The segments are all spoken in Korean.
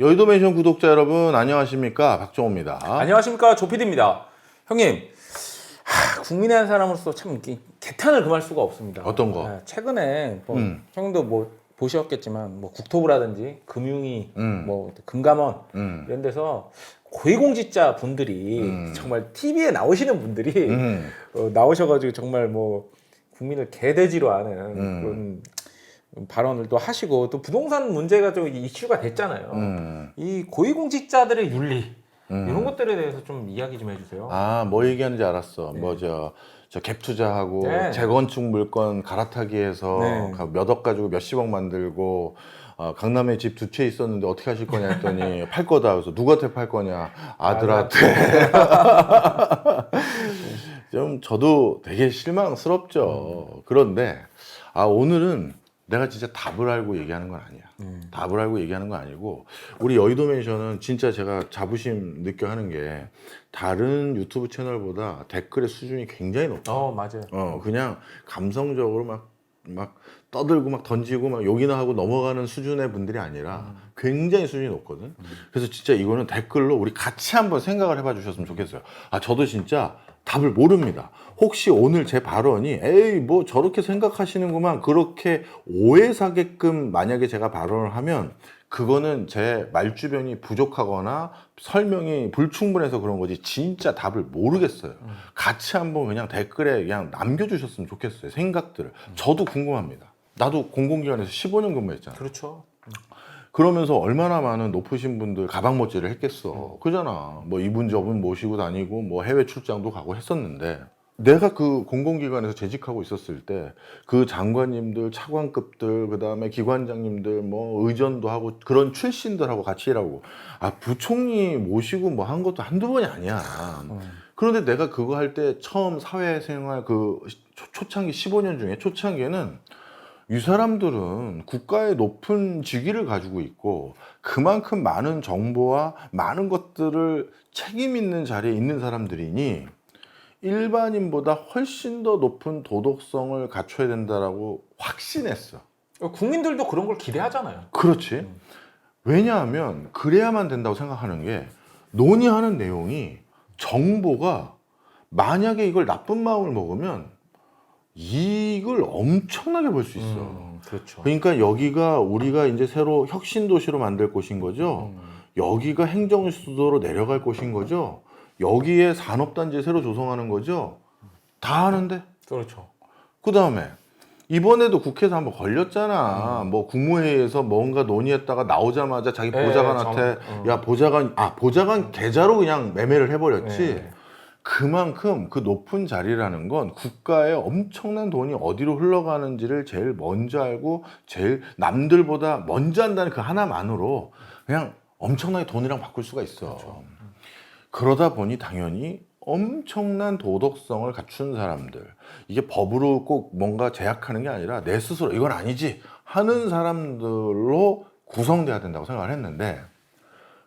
여의도 멘션 구독자 여러분 안녕하십니까 박정호입니다. 안녕하십니까 조피디입니다. 형님, 하, 국민의 한 사람으로서 참 이- 개탄을 금할 수가 없습니다. 어떤 거? 아, 최근에 뭐 음. 형도 뭐 보셨겠지만 뭐 국토부라든지 금융위, 음. 뭐 금감원 음. 이런 데서 고위공직자 분들이 음. 정말 TV에 나오시는 분들이 음. 어, 나오셔가지고 정말 뭐 국민을 개돼지로 하는 음. 그런 발언을 또 하시고 또 부동산 문제가 좀 이슈가 됐잖아요. 음. 이 고위공직자들의 윤리 음. 이런 것들에 대해서 좀 이야기 좀 해주세요. 아, 뭐 얘기하는지 알았어. 네. 뭐저저갭 투자하고 네. 재건축 물건 갈아타기해서 네. 몇억 가지고 몇십억 만들고 어, 강남에 집 두 채 있었는데 어떻게 하실 거냐 했더니 팔 거다. 그래서 누구한테 팔 거냐? 아들한테. 좀 저도 되게 실망스럽죠. 그런데 아 오늘은 내가 진짜 답을 알고 얘기하는 건 아니야. 음. 답을 알고 얘기하는 건 아니고 우리 여의도 멘션은 진짜 제가 자부심 느껴 하는 게 다른 유튜브 채널보다 댓글의 수준이 굉장히 높아. 어 맞아요. 어 그냥 감성적으로 막 막 떠들고 막 던지고 막 욕이나 하고 넘어가는 수준의 분들이 아니라 굉장히 수준이 높거든. 그래서 진짜 이거는 댓글로 우리 같이 한번 생각을 해봐 주셨으면 좋겠어요. 아 저도 진짜 답을 모릅니다. 혹시 오늘 제 발언이 에이 뭐 저렇게 생각하시는구만 그렇게 오해 사게끔 만약에 제가 발언을 하면 그거는 제 말주변이 부족하거나 설명이 불충분해서 그런 거지 진짜 답을 모르겠어요. 같이 한번 그냥 댓글에 그냥 남겨주셨으면 좋겠어요. 생각들을. 저도 궁금합니다. 나도 공공기관에서 15년 근무했잖아. 그렇죠. 그러면서 얼마나 많은 높으신 분들 가방 못질을 했겠어. 그잖아. 뭐 이분 저분 모시고 다니고 뭐 해외 출장도 가고 했었는데 내가 그 공공기관에서 재직하고 있었을 때 그 장관님들, 차관급들, 그 다음에 기관장님들, 뭐 의전도 하고 그런 출신들하고 같이 일하고 아 부총리 모시고 뭐 한 것도 한두 번이 아니야. 음. 그런데 내가 그거 할 때 처음 사회생활 그 초- 초창기 15년 중에 초창기에는 이 사람들은 국가의 높은 직위를 가지고 있고 그만큼 많은 정보와 많은 것들을 책임 있는 자리에 있는 사람들이니 일반인보다 훨씬 더 높은 도덕성을 갖춰야 된다라고 확신했어. 국민들도 그런 걸 기대하잖아요. 그렇지. 음. 왜냐하면 그래야만 된다고 생각하는 게 논의하는 내용이 정보가 만약에 이걸 나쁜 마음을 먹으면 이익을 엄청나게 벌수 있어. 음, 그렇죠. 그러니까 여기가 우리가 이제 새로 혁신 도시로 만들 곳인 거죠. 음. 여기가 행정 수도로 내려갈 곳인 거죠. 여기에 산업 단지 새로 조성하는 거죠. 다 하는데 그렇죠. 그 다음에 이번에도 국회에서 한번 걸렸잖아. 뭐 국무회의에서 뭔가 논의했다가 나오자마자 자기 네, 보좌관한테 정- 어. 야 보좌관 아 보좌관 계좌로 그냥 매매를 해버렸지. 네. 그만큼 그 높은 자리라는 건 국가에 엄청난 돈이 어디로 흘러가는지를 제일 먼저 알고 제일 남들보다 먼저 한다는 그 하나만으로 그냥 엄청나게 돈이랑 바꿀 수가 있어. 그러다 보니 당연히 엄청난 도덕성을 갖춘 사람들 이게 법으로 꼭 뭔가 제약하는 게 아니라 내 스스로 이건 아니지 하는 사람들로 구성돼야 된다고 생각을 했는데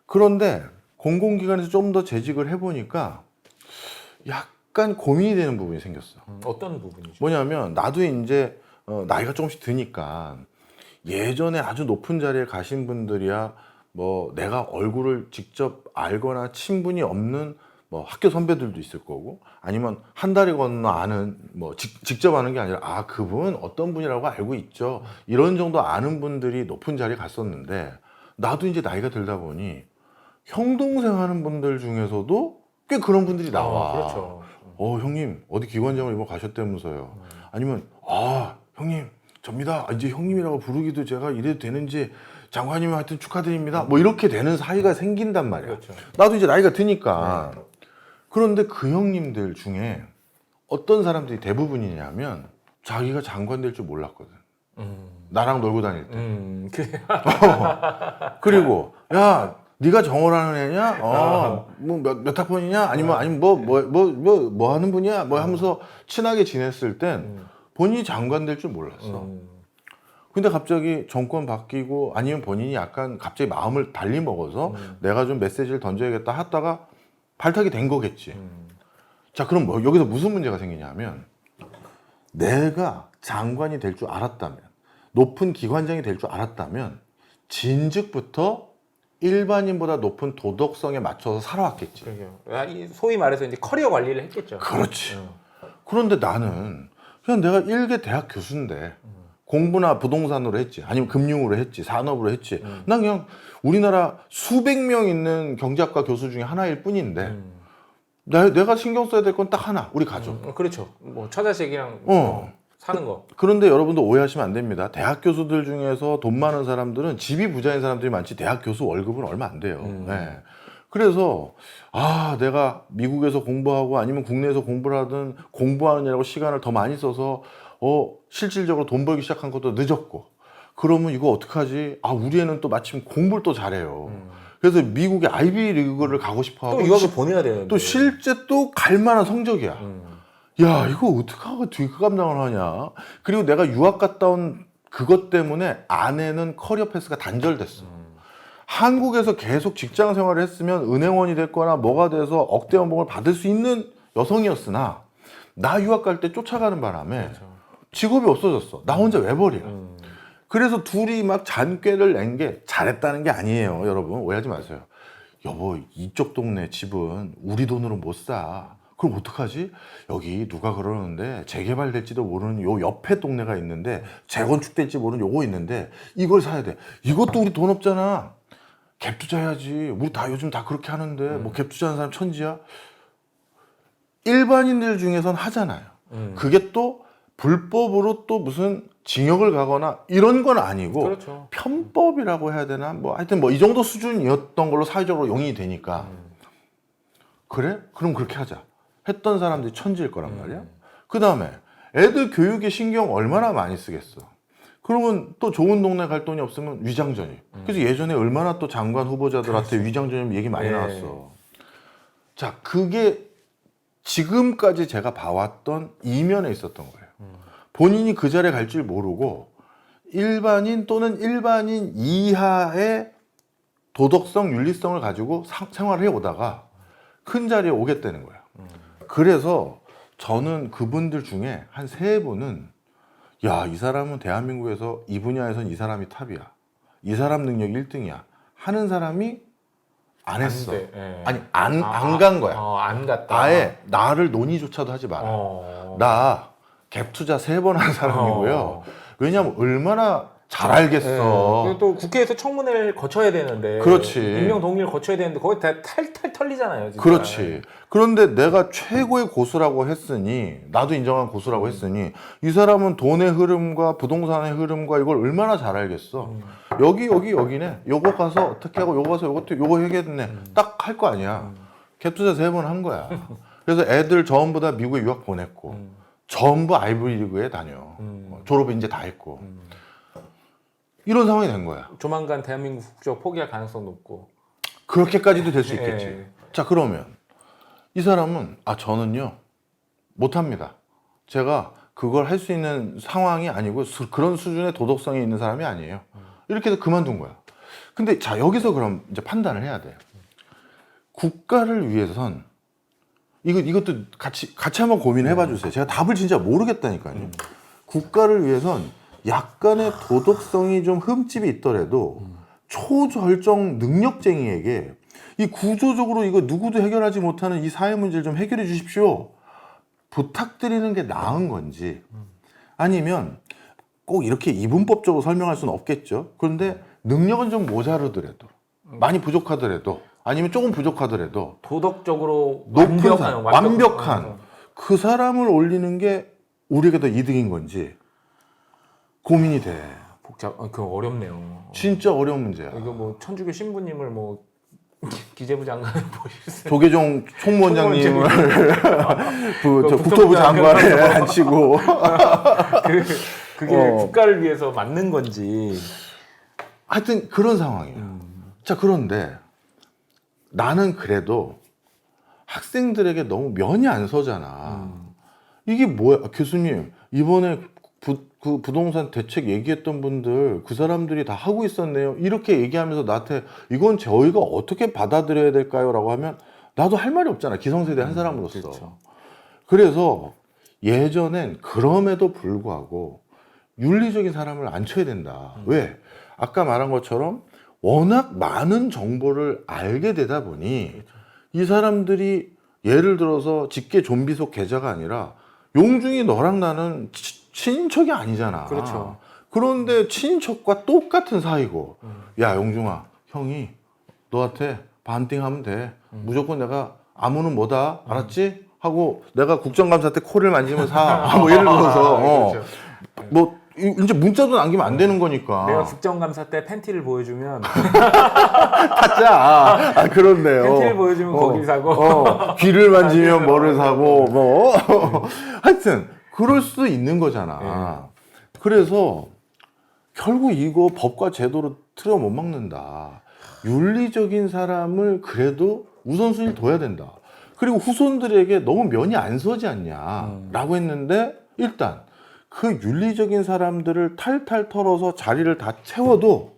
그런데 공공기관에서 좀 더 재직을 해보니까 약간 고민이 되는 부분이 생겼어. 음, 어떤 부분이죠? 뭐냐면 나도 이제 어, 나이가 조금씩 드니까 예전에 아주 높은 자리에 가신 분들이야 뭐 내가 얼굴을 직접 알거나 친분이 없는 뭐 학교 선배들도 있을 거고 아니면 한 달에 건너 아는 뭐 직, 직접 아는 게 아니라 아 그분 어떤 분이라고 알고 있죠 이런 정도 아는 분들이 높은 자리에 갔었는데 나도 이제 나이가 들다 보니 형 동생 하는 분들 중에서도 꽤 그런 분들이 나와. 아, 그렇죠. 어 형님 어디 기관장을 이번 가셨다면서요. 아니면 아 형님 접니다. 아, 이제 형님이라고 부르기도 제가 이래도 되는지 장관님 하여튼 축하드립니다. 뭐 이렇게 되는 사이가 생긴단 말이야. 그렇죠. 나도 이제 나이가 드니까. 그런데 그 형님들 중에 어떤 사람들이 대부분이냐면 자기가 장관 될 줄 몰랐거든. 음. 나랑 놀고 다닐 때. 음, 그, 그리고 야 네가 정호라는 애냐? 어, 뭐몇 몇 학번이냐? 아니면 아니면 뭐 뭐 뭐 뭐뭐 하는 분이야? 뭐 하면서 친하게 지냈을 땐 음. 본인이 장관 될 줄 몰랐어. 음. 근데 갑자기 정권 바뀌고 아니면 본인이 약간 갑자기 마음을 달리 먹어서 음. 내가 좀 메시지를 던져야겠다 하다가 발탁이 된 거겠지. 음. 자, 그럼 뭐 여기서 무슨 문제가 생기냐면 내가 장관이 될 줄 알았다면 높은 기관장이 될 줄 알았다면 진즉부터 일반인보다 높은 도덕성에 맞춰서 살아왔겠지. 그러게요. 아, 이 소위 말해서 이제 커리어 관리를 했겠죠. 그렇지. 응. 그런데 나는 그냥 내가 일개 대학 교수인데 공부나 부동산으로 했지 아니면 금융으로 했지 산업으로 했지 음. 난 그냥 우리나라 수백 명 있는 경제학과 교수 중에 하나일 뿐인데 음. 나, 내가 신경 써야 될 건 딱 하나 우리 가족 음, 그렇죠. 뭐 처자식이랑 어. 뭐 사는 거. 그런데 여러분도 오해하시면 안 됩니다 대학 교수들 중에서 돈 많은 사람들은 집이 부자인 사람들이 많지 대학 교수 월급은 얼마 안 돼요 음. 네. 그래서 아 내가 미국에서 공부하고 아니면 국내에서 공부를 하든 공부하느냐고 시간을 더 많이 써서 어 실질적으로 돈 벌기 시작한 것도 늦었고 그러면 이거 어떡하지 아 우리 애는 또 마침 공부를 또 잘해요 음. 그래서 미국의 아이비 리그를 가고 싶어 또 하고 유학을 보내야 되는데. 또 실제 또 갈 만한 성적이야 음. 야 이거 어떡하고 뒷감당을 하냐 그리고 내가 유학 갔다 온 그것 때문에 아내는 커리어 패스가 단절됐어 음. 한국에서 계속 직장 생활을 했으면 은행원이 됐거나 뭐가 돼서 억대 연봉을 받을 수 있는 여성이었으나 나 유학 갈 때 쫓아가는 바람에. 직업이 없어졌어 나 혼자 외벌이야 음. 그래서 둘이 막 잔꾀를 낸 게 잘했다는 게 아니에요 여러분 오해하지 마세요 여보 이쪽 동네 집은 우리 돈으로 못 사 그럼 어떡하지? 여기 누가 그러는데 재개발될지도 모르는 요 옆에 동네가 있는데 재건축될지 모르는 요거 있는데 이걸 사야 돼. 이것도 우리 돈 없잖아. 갭 투자해야지. 우리 다 요즘 다 그렇게 하는데 뭐 갭 투자하는 사람 천지야? 일반인들 중에선 하잖아요. 음. 그게 또 불법으로 또 무슨 징역을 가거나 이런 건 아니고 그렇죠. 편법이라고 해야 되나? 뭐 하여튼 뭐 이 정도 수준이었던 걸로 사회적으로 용인이 되니까. 음. 그래? 그럼 그렇게 하자 했던 사람들이 천지일 거란 음. 말이야 그 다음에 애들 교육에 신경 얼마나 많이 쓰겠어 그러면 또 좋은 동네 갈 돈이 없으면 위장전입 그래서 예전에 얼마나 또 장관 후보자들한테 위장전입 얘기 많이 네. 나왔어 자 그게 지금까지 제가 봐왔던 이면에 있었던 거예요. 본인이 그 자리에 갈 줄 모르고 일반인 또는 일반인 이하의 도덕성, 윤리성을 가지고 사- 생활을 해 오다가 큰 자리에 오겠다는 거예요. 그래서 저는 그분들 중에 한 세 분은 야, 이 사람은 대한민국에서 이 분야에선 이 사람이 탑이야. 이 사람 능력 1등이야. 하는 사람이 안 했어. 돼. 예. 아니, 안, 아, 안간 거야. 어, 안 갔다. 아예 나를 논의조차도 하지 마라. 어. 나갭 투자 세 번 한 사람이고요. 어. 왜냐면 얼마나 잘 알겠어. 예. 그리고 또 국회에서 청문회를 거쳐야 되는데. 그렇지. 임명 동의를 거쳐야 되는데 거기 다 탈탈 털리잖아요. 진짜. 그렇지. 그런데 내가 최고의 고수라고 했으니 나도 인정한 고수라고 음. 했으니 이 사람은 돈의 흐름과 부동산의 흐름과 이걸 얼마나 잘 알겠어. 음. 여기 여기 여기네. 요거 가서 어떻게 하고 요거 가서 요것도 요거 해야겠네. 음. 딱할 거 아니야. 갭 투자 세 번 한 거야. 그래서 애들 전부 다 미국에 유학 보냈고 음. 전부 아이브리그에 다녀. 음. 어, 졸업 이제 다 했고 음. 이런 상황이 된 거야. 조만간 대한민국 국적 포기할 가능성 높고. 그렇게까지도 될 수 있겠지. 예. 자 그러면 이 사람은 아 저는요 못 합니다. 제가 그걸 할 수 있는 상황이 아니고 수- 그런 수준의 도덕성이 있는 사람이 아니에요. 이렇게 해서 그만둔 거야. 근데 자 여기서 그럼 이제 판단을 해야 돼. 국가를 위해선 이거 이것도 같이 같이 한번 고민해 봐 주세요. 제가 답을 진짜 모르겠다니까요. 국가를 위해선 약간의 도덕성이 좀 흠집이 있더라도 초절정 능력쟁이에게 이 구조적으로 이거 누구도 해결하지 못하는 이 사회 문제를 좀 해결해 주십시오. 부탁드리는 게 나은 건지 아니면 꼭 이렇게 이분법적으로 설명할 수는 없겠죠. 그런데 능력은 좀 모자르더라도 많이 부족하더라도 아니면 조금 부족하더라도 도덕적으로 높은 완벽한 사람, 완벽한- 완벽한 그 사람을 올리는 게 우리에게 더 이득인 건지 고민이 돼. 복잡. 아, 그거 어렵네요. 진짜 어려운 문제야. 이거 뭐 천주교 신부님을 뭐 기재부 장관을 보실 수. 조계종 총무원장님을 그, 저그 국토부 장관에 장관. 앉히고 그, 그게 어. 국가를 위해서 맞는 건지. 하여튼 그런 상황이에요. 음. 자 그런데 나는 그래도 학생들에게 너무 면이 안 서잖아. 음. 이게 뭐야, 아, 교수님 이번에 부, 그 부동산 대책 얘기했던 분들 그 사람들이 다 하고 있었네요. 이렇게 얘기하면서 나한테 이건 저희가 어떻게 받아들여야 될까요?라고 하면 나도 할 말이 없잖아. 기성세대 한 사람으로서. 그렇죠. 그래서 예전엔 그럼에도 불구하고 윤리적인 사람을 안 쳐야 된다. 왜? 아까 말한 것처럼 워낙 많은 정보를 알게 되다 보니 이 사람들이 예를 들어서 직계 좀비 속 계좌가 아니라 용중이 너랑 나는 치- 친인척이 아니잖아. 그렇죠. 그런데 친인척과 똑같은 사이고, 음. 야 용중아, 형이 너한테 반띵하면 돼. 음. 무조건 내가 아무는 뭐다, 알았지? 하고 내가 국정감사 때 코를 만지면 사. 뭐 예를 들어서 어. 그렇죠. 뭐 이- 이제 문자도 남기면 안 되는 거니까. 내가 국정감사 때 팬티를 보여주면 타짜. 아, 아, 그렇네요. 팬티를 보여주면 거길 사고. 어, 귀를 만지면 뭐를 뭐, 사고 뭐. 하여튼 그럴 수도 있는 거잖아. 그래서 결국 이거 법과 제도로 틀어 못 막는다. 윤리적인 사람을 그래도 우선순위를 둬야 된다. 그리고 후손들에게 너무 면이 안 서지 않냐라고 했는데 일단 그 윤리적인 사람들을 탈탈 털어서 자리를 다 채워도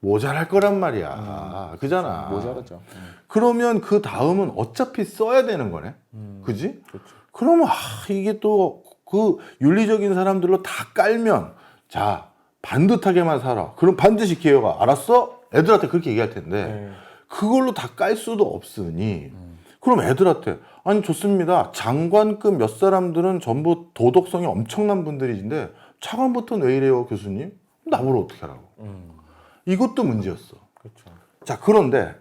모자랄 거란 말이야. 그잖아. 모자라죠. 그러면 그 다음은 어차피 써야 되는 거네. 음. 그지? 그렇죠. 그러면 아, 이게 또 그 윤리적인 사람들로 다 깔면 자 반듯하게만 살아. 그럼 반드시 기회가 알았어? 애들한테 그렇게 얘기할 텐데 네. 그걸로 다 깔 수도 없으니 그럼 애들한테 아니 좋습니다. 장관급 몇 사람들은 전부 도덕성이 엄청난 분들이신데 차관부터는 왜 이래요 교수님? 나보러 어떻게 하라고? 음. 이것도 문제였어. 그렇죠. 자 그런데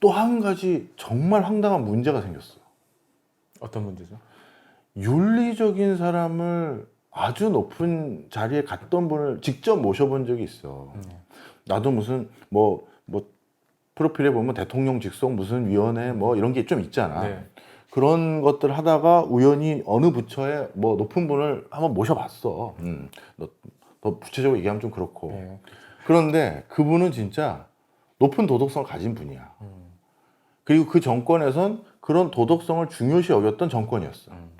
또 한 가지 정말 황당한 문제가 생겼어. 어떤 문제죠? 윤리적인 사람을 아주 높은 자리에 갔던 분을 직접 모셔본 적이 있어. 네. 나도 무슨 뭐뭐 프로필에 보면 대통령 직속 무슨 위원회 뭐 이런 게 좀 있잖아. 네. 그런 것들 하다가 우연히 어느 부처에 뭐 높은 분을 한번 모셔봤어. 음, 너, 더 구체적으로 얘기하면 좀 그렇고. 네. 그런데 그분은 진짜 높은 도덕성을 가진 분이야. 음. 그리고 그 정권에선 그런 도덕성을 중요시 여겼던 정권이었어. 음.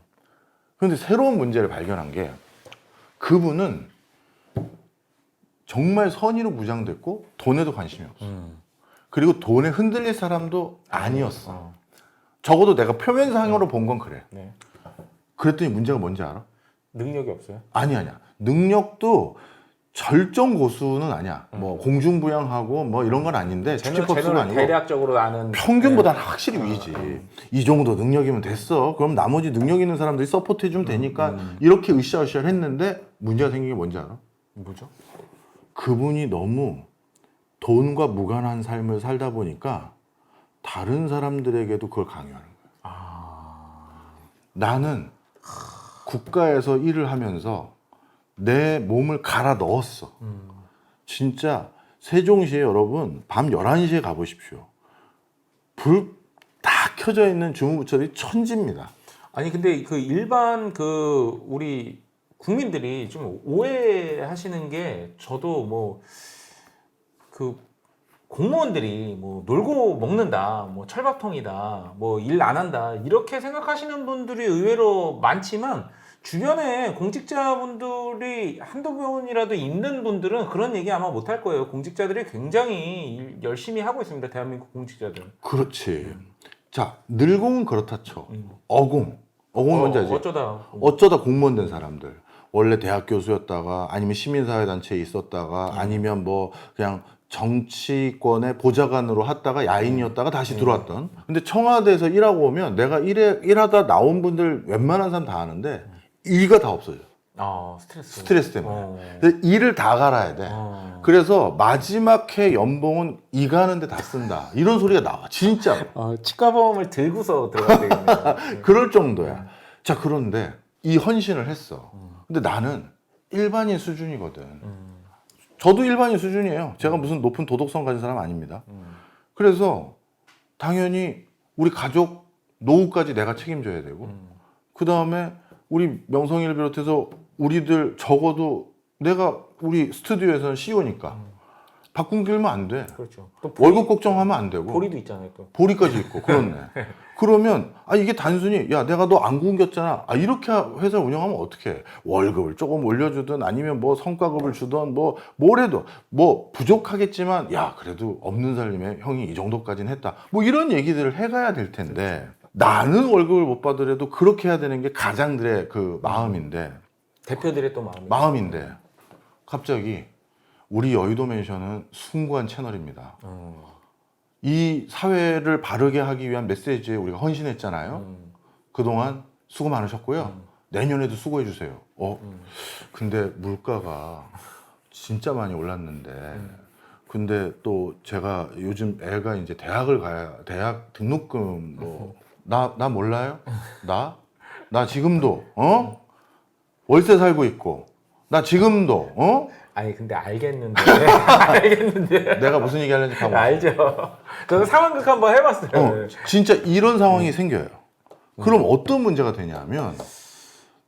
그런데 새로운 문제를 발견한 게 그분은 정말 선의로 무장됐고 돈에도 관심이 없어. 음. 그리고 돈에 흔들릴 사람도 아니었어. 어. 적어도 내가 표면상으로 본건 그래. 네. 그랬더니 문제가 뭔지 알아? 능력이 없어요. 아니 아니야. 능력도 절정 고수는 아니야. 뭐 공중부양하고 뭐 이런 건 아닌데 축제법수는 제너를 아니고 대략적으로 아는 평균보다는 확실히 위지. 이 정도 능력이면 됐어. 그럼 나머지 능력 있는 사람들이 서포트 해주면 되니까 이렇게 으쌰으쌰 했는데 문제가 생긴 게 뭔지 알아? 뭐죠? 그분이 너무 돈과 무관한 삶을 살다 보니까 다른 사람들에게도 그걸 강요하는 거야. 아. 나는 국가에서 일을 하면서 내 몸을 갈아 넣었어. 음. 진짜 세종시에 여러분 밤 11시에 가보십시오. 불 다 켜져 있는 주무부처들이 천지입니다. 아니 근데 그 일반 그 우리 국민들이 좀 오해하시는 게 저도 뭐 그 공무원들이 뭐 놀고 먹는다, 뭐 철밥통이다, 뭐 일 안 한다 이렇게 생각하시는 분들이 의외로 많지만 주변에 공직자분들이 한두 분이라도 있는 분들은 그런 얘기 아마 못 할 거예요. 공직자들이 굉장히 일 열심히 하고 있습니다. 대한민국 공직자들. 그렇지. 자, 늘공은 그렇다 쳐. 음. 어공. 어공이 뭔지 알지? 어쩌다 어쩌다 공무원 된 사람들. 원래 대학 교수였다가 아니면 시민사회단체에 있었다가 아니면 뭐 그냥 정치권의 보좌관으로 하다가 야인이었다가 다시 들어왔던. 근데 청와대에서 일하고 오면 내가 일해, 일하다 나온 분들 웬만한 사람 다 아는데 일가 다 없어져. 아 스트레스 스트레스 때문에. 어. 근데 일을 다 갈아야 돼. 어. 그래서 마지막 해 연봉은 이 가는데 다 쓴다. 이런 소리가 나와. 진짜. 어, 치과 보험을 들고서 들어가야 되겠네요. 그럴 정도야. 자, 그런데 이 헌신을 했어. 근데 나는 일반인 수준이거든. 음, 저도 일반인 수준이에요. 제가 무슨 높은 도덕성 가진 사람 아닙니다. 음. 그래서 당연히 우리 가족 노후까지 내가 책임져야 되고, 음. 그 다음에 우리 명성이를 비롯해서 우리들 적어도 내가 우리 스튜디오에서는 CEO니까 바꾼 길면 안 돼. 그렇죠. 또 월급 걱정하면 안 되고. 보리도 있잖아요. 또. 보리까지 있고 그렇네. 그러면 아 이게 단순히 야 내가 너 안 굶겼잖아. 아 이렇게 회사 운영하면 어떻게 월급을 조금 올려주든 아니면 뭐 성과급을 주든 뭐 뭐래도 뭐 부족하겠지만 야 그래도 없는 살림에 형이 이 정도까지는 했다. 뭐 이런 얘기들을 해가야 될 텐데 나는 월급을 못 받으려도 그렇게 해야 되는 게 가장들의 그 마음인데 대표들의 또 마음이. 마음인데 갑자기 우리 여의도 맨션은 숭고한 채널입니다. 음. 이 사회를 바르게 하기 위한 메시지에 우리가 헌신했잖아요. 음. 그동안 수고 많으셨고요. 음. 내년에도 수고해 주세요. 어, 음. 근데 물가가 진짜 많이 올랐는데 음. 근데 또 제가 요즘 애가 이제 대학을 가야 대학 등록금 뭐 나 나 몰라요? 나? 나 지금도 어? 월세 살고 있고 나 지금도 어? 아니 근데 알겠는데 알겠는데 내가 무슨 얘기 하려는지 봐봐. 알죠. 저는 상황극 한번 해봤어요. 어, 진짜 이런 상황이 생겨요. 그럼 어떤 문제가 되냐면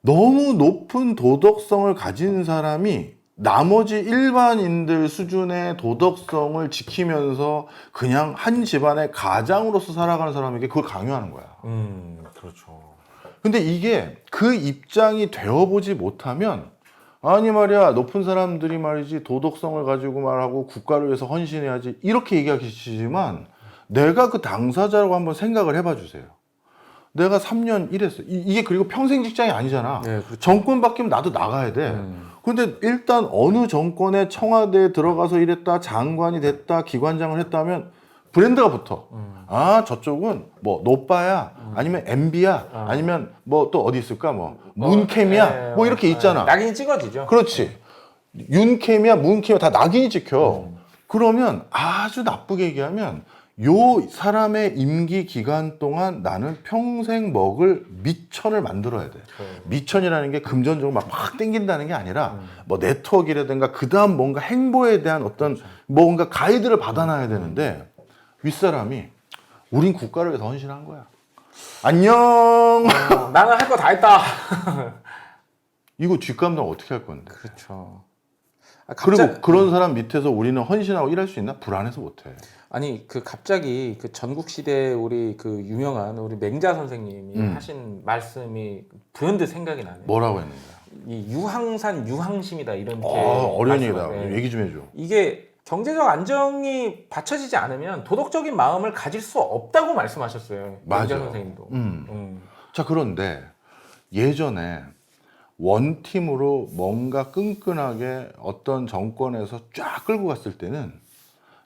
너무 높은 도덕성을 가진 사람이 나머지 일반인들 수준의 도덕성을 지키면서 그냥 한 집안의 가장으로서 살아가는 사람에게 그걸 강요하는 거야. 음 그렇죠. 근데 이게 그 입장이 되어보지 못하면 아니 말이야 높은 사람들이 말이지 도덕성을 가지고 말하고 국가를 위해서 헌신해야지 이렇게 얘기하시지만 내가 그 당사자라고 한번 생각을 해봐 주세요. 내가 3년 일했어. 이- 이게 그리고 평생 직장이 아니잖아. 네, 그렇죠. 정권 바뀌면 나도 나가야 돼. 음. 근데 일단 어느 정권의 청와대에 들어가서 일했다, 장관이 됐다, 기관장을 했다면 브랜드가 붙어. 음. 아 저쪽은 뭐 노빠야, 아니면 MB야, 어. 아니면 뭐 또 어디 있을까 뭐 문캠이야, 네, 뭐 이렇게 어, 있잖아. 네, 낙인이 찍어지죠. 그렇지. 윤캠이야, 문캠이야 다 낙인이 찍혀. 음. 그러면 아주 나쁘게 얘기하면 요 사람의 임기 기간 동안 나는 평생 먹을 미천을 만들어야 돼. 그, 미천이라는 게 금전적으로 막, 막 땡긴다는 게 아니라 음. 뭐 네트워크라든가 그 다음 뭔가 행보에 대한 어떤 그렇죠. 뭔가 가이드를 받아놔야 되는데 윗사람이 우린 국가를 위해서 헌신한 거야. 안녕. 어, 나는 할 거 다 했다. 이거 뒷감당 어떻게 할 건데? 그렇죠. 아, 그리고 갑자- 그런 사람 밑에서 우리는 헌신하고 일할 수 있나? 불안해서 못해. 아니 그 갑자기 그 전국 시대 우리 그 유명한 우리 맹자 선생님이 음. 하신 말씀이 불현듯 생각이 나네요. 뭐라고 했는데? 이 유항산 유항심이다 이런 게 어. 말씀을- 네. 얘기 좀 해줘. 이게 경제적 안정이 받쳐지지 않으면 도덕적인 마음을 가질 수 없다고 말씀하셨어요. 맞아. 맹자 선생님도. 음. 음. 자, 그런데 예전에 원팀으로 뭔가 끈끈하게 어떤 정권에서 쫙 끌고 갔을 때는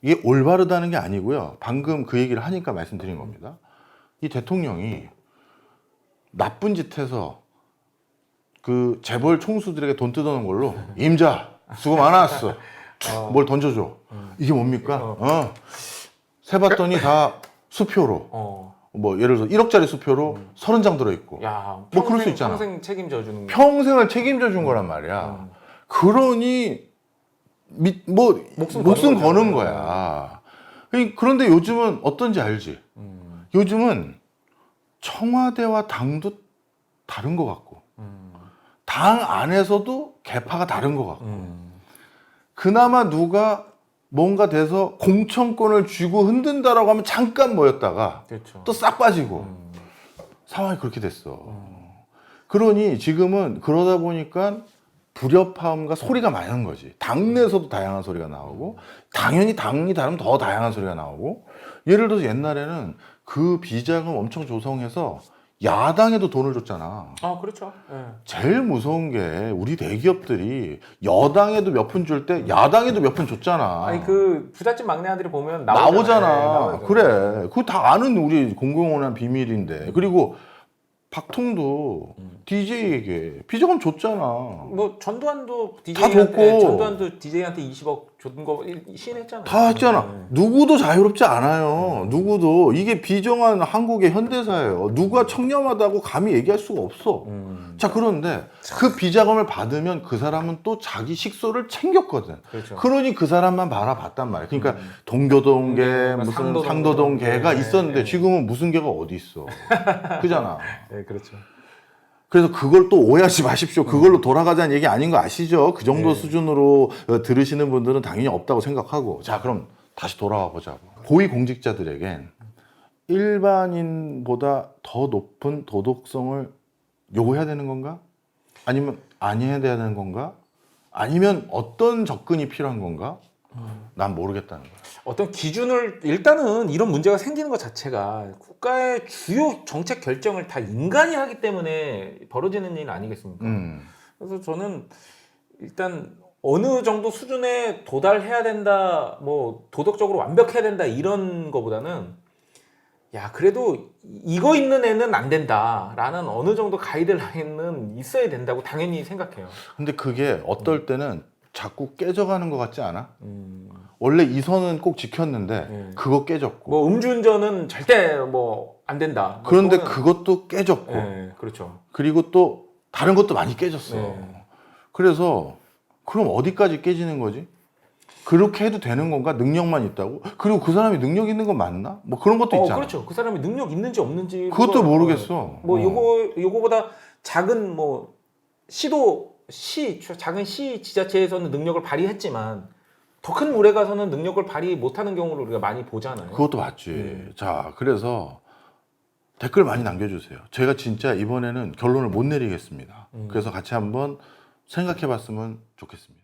이게 올바르다는 게 아니고요. 방금 그 얘기를 하니까 말씀드린 겁니다. 이 대통령이 나쁜 짓 해서 그 재벌 총수들에게 돈 뜯어놓은 걸로 임자 수고 많았어. 어. 뭘 던져줘. 음. 이게 뭡니까? 어. 어. 세봤더니 다 수표로 어. 뭐 예를 들어서 1억짜리 수표로 30장 들어있고 야, 뭐 그럴 수 평생- 있잖아. 평생 책임져 주는 거. 평생을 책임져 준 거란 말이야. 음. 그러니 미- 뭐 목숨 목숨, 거는 거죠. 거야. 그- 그런데 요즘은 어떤지 알지? 음. 요즘은 청와대와 당도 다른 것 같고 음. 당 안에서도 개파가 다른 것 같고 음. 그나마 누가 뭔가 돼서 공천권을 쥐고 흔든다라고 하면 잠깐 모였다가 그렇죠. 또싹 빠지고 음. 상황이 그렇게 됐어. 음. 그러니 지금은 그러다 보니까 불협화음과 소리가 많은 거지. 당내에서도 다양한 소리가 나오고, 당연히 당이 다르면 더 다양한 소리가 나오고, 예를 들어서 옛날에는 그 비자금 엄청 조성해서 야당에도 돈을 줬잖아. 아, 그렇죠. 예. 제일 무서운 게 우리 대기업들이 여당에도 몇 푼 줄 때 야당에도 몇 푼 줬잖아. 아니 그 부잣집 막내 아들이 보면 나오잖아요. 나오잖아. 네. 그래. 그거 다 아는 우리 공공연한 비밀인데. 그리고 박통도 음. DJ에게 비자금 줬잖아. 뭐 전두환도 다 DJ한테 줬고. 전두환도 DJ한테 20억 준거 시인했잖아요. 다 했잖아. 네. 누구도 자유롭지 않아요. 누구도. 이게 비정한 한국의 현대사예요. 누가 청렴하다고 감히 얘기할 수가 없어. 음. 자, 그런데 그 비자금을 받으면 그 사람은 또 자기 식소를 챙겼거든. 그렇죠. 그러니 그 사람만 바라봤단 말이야. 그러니까 음. 동교동계 음, 무슨 상도동 상도동계가 네, 있었는데 네. 지금은 무슨 개가 어디 있어. 그잖아. 네, 그렇죠. 그래서 그걸 또 오해하지 마십시오. 그걸로 돌아가자는 얘기 아닌 거 아시죠? 그 정도 네. 수준으로 어, 들으시는 분들은 당연히 없다고 생각하고. 자, 그럼 다시 돌아와 보자고. 고위 공직자들에겐 일반인보다 더 높은 도덕성을 요구해야 되는 건가? 아니면 아니해야 되는 건가? 아니면 어떤 접근이 필요한 건가? 난 모르겠다는 거야. 어떤 기준을 일단은 이런 문제가 생기는 것 자체가 국가의 주요 정책 결정을 다 인간이 하기 때문에 벌어지는 일 아니겠습니까? 음. 그래서 저는 일단 어느 정도 수준에 도달해야 된다, 뭐 도덕적으로 완벽해야 된다 이런 거보다는 야 그래도 이거 있는 애는 안 된다라는 어느 정도 가이드라인은 있어야 된다고 당연히 생각해요. 근데 그게 어떨 때는 자꾸 깨져가는 것 같지 않아? 음, 원래 이 선은 꼭 지켰는데 네. 그거 깨졌고 뭐 음주운전은 절대 뭐 안 된다. 뭐 그런데 그거는- 그것도 깨졌고 네, 그렇죠. 그리고 또 다른 것도 많이 깨졌어. 네. 그래서 그럼 어디까지 깨지는 거지? 그렇게 해도 되는 건가? 능력만 있다고? 그리고 그 사람이 능력 있는 건 맞나? 뭐 그런 것도 어, 있잖아. 그렇죠. 그 사람이 능력 있는지 없는지 그것도 모르겠어. 뭐 어. 요거 요거보다 작은 뭐 시도 시 작은 시 지자체에서는 능력을 발휘했지만 더 큰 물에 가서는 능력을 발휘 못하는 경우를 우리가 많이 보잖아요. 그것도 맞지. 네. 자, 그래서 댓글 많이 남겨주세요. 제가 진짜 이번에는 결론을 못 내리겠습니다. 음. 그래서 같이 한번 생각해 봤으면 좋겠습니다.